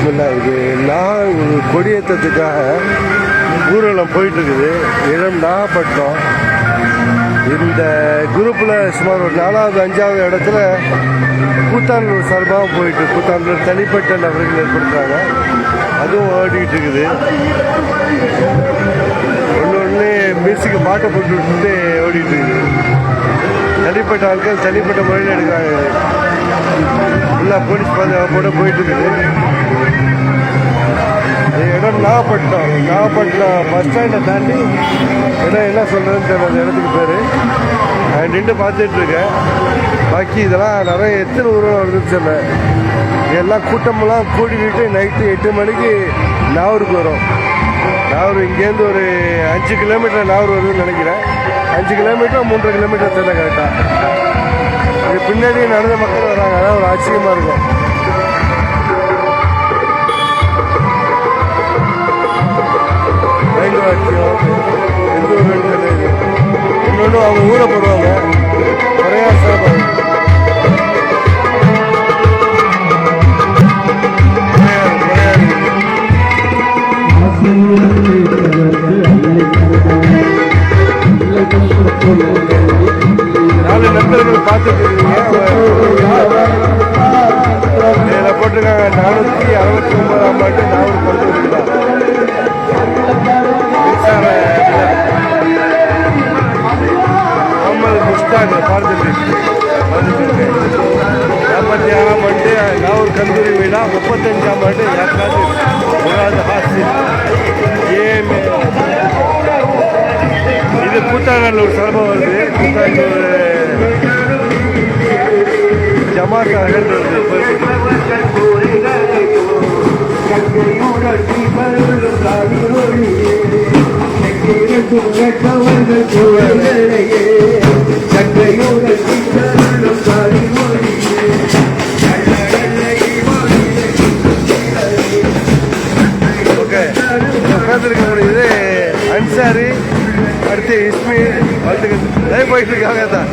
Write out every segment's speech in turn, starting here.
பிஸ்மில்லா இது நான் ஒரு கொடியேற்றத்துக்காக ஊர்வலம் போயிட்டு இருக்குது இடம் நாகப்பட்டினம் இந்த குரூப்பில் சுமார் ஒரு நாலாவது அஞ்சாவது இடத்துல கூத்தாண்டூர் சார்பாக போயிட்டு கூத்தாண்டூர் தனிப்பட்ட நபர்கள் ஏற்படுத்துறாங்க அதுவும் ஓடிக்கிட்டு இருக்குது ஒன்று ஒன்று மியூசிக்கு பாட்டை போட்டு விட்டுட்டு ஓடிட்டு இருக்குது தனிப்பட்ட ஆட்கள் தனிப்பட்ட முறையில் எடுக்கிறாங்க. ஃபுல்லாக போலீஸ் பாதுகாப்போடு போயிட்டு இருக்குது நாகப்பட்டினம் நாகப்பட்டினம் பஸ் ஸ்டாண்டை தாண்டி இடம் என்ன சொல்கிறதுன்னு தெரியல அந்த இடத்துக்கு பேர். நான் நின்று பார்த்துட்ருக்கேன் பாக்கி இதெல்லாம் நிறைய எத்தனை ஊர்வலம் வருதுன்னு சொன்னேன் எல்லாம் கூட்டமெல்லாம் கூட்டிக்கிட்டு நைட்டு எட்டு மணிக்கு நாகூருக்கு வரும். நாகூர் இங்கேருந்து ஒரு அஞ்சு கிலோமீட்டர் நாகூர் வருதுன்னு நினைக்கிறேன். அஞ்சு கிலோமீட்டர் மூன்றரை கிலோமீட்டர் தெரியல கரெக்டாக இது பின்னாடி நடந்த மக்கள் வராங்க. அதான் ஒரு ஆச்சரியமாக இருக்கும். கூட போடுவாங்க நிறையா சாப்பாடு நாலு நண்பர்கள் பார்த்துட்டு போட்டிருக்காங்க. நானூற்றி அறுபத்தி ஒன்பதாம் ஆண்டு நானூறு கொண்டு முகமது முஸ்தான் பார்த்துட்டு நாற்பத்தி ஆறாம் ஆண்டு நாவூர் கந்தூரி விழா முப்பத்தஞ்சாம் ஆண்டு யாருக்காவது முராது ஹாசில் ஏன்? இது கூத்தாநல்லூர் சார்பாக வருது. கூத்தாநல்லூர் ஜமாத் அகன்றது ஓகே இது அன்சாரி அடுத்து இஸ்மி அடுத்து லைவ் போயிட்டு இருக்காங்க தான்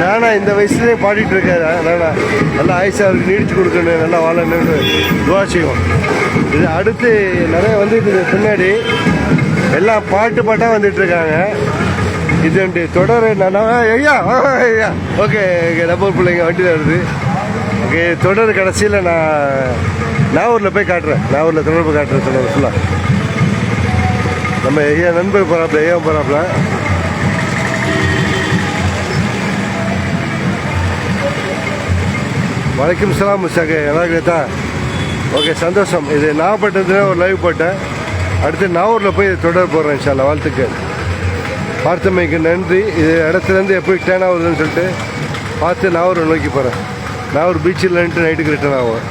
நானா இந்த வயசுலேயே பாடிட்டு இருக்காரு. நானா. நல்லா ஆயுஷா அவருக்கு நீடிச்சு கொடுக்கணும் நல்லா வாழணும்னு துவா செய்வோம். இது அடுத்து நிறைய வந்துட்டு பின்னாடி. எல்லாம் பாட்டு பாட்டாக வந்துட்டு இருக்காங்க. இது தொடர் என்னன்னா ஐயா ஐயா ஓகே ஓகே நம்ம பிள்ளைங்க வண்டி வருது. ஓகே தொடர் கடைசியில் நான் நாகூரில் போய் காட்டுறேன். நாகூரில் தொடர்பு காட்டுறேன் தொடர் ஃபுல்லாக நம்ம ஐயா நண்பர் போகிறாப்புல ஐயா போகிறாப்புல வணக்கம் சலாம் முஸ்தாக்கு நல்லா இருக்கா ஓகே சந்தோஷம். இது நாகப்பட்டினத்தில் ஒரு லைவ் போட்டேன். அடுத்து நாகூரில் போய் தொடர் போடுறேன் சார் வாழ்த்துக்கு பார்த்தமைக்கு நன்றி. இது இடத்துலேருந்து எப்படி டேன் ஆகுதுன்னு சொல்லிட்டு பார்த்து நாகூரை நோக்கி போகிறேன் நாகூர் பீச்சில் நைட்டுக்கு ரிட்டர்ன் ஆகும்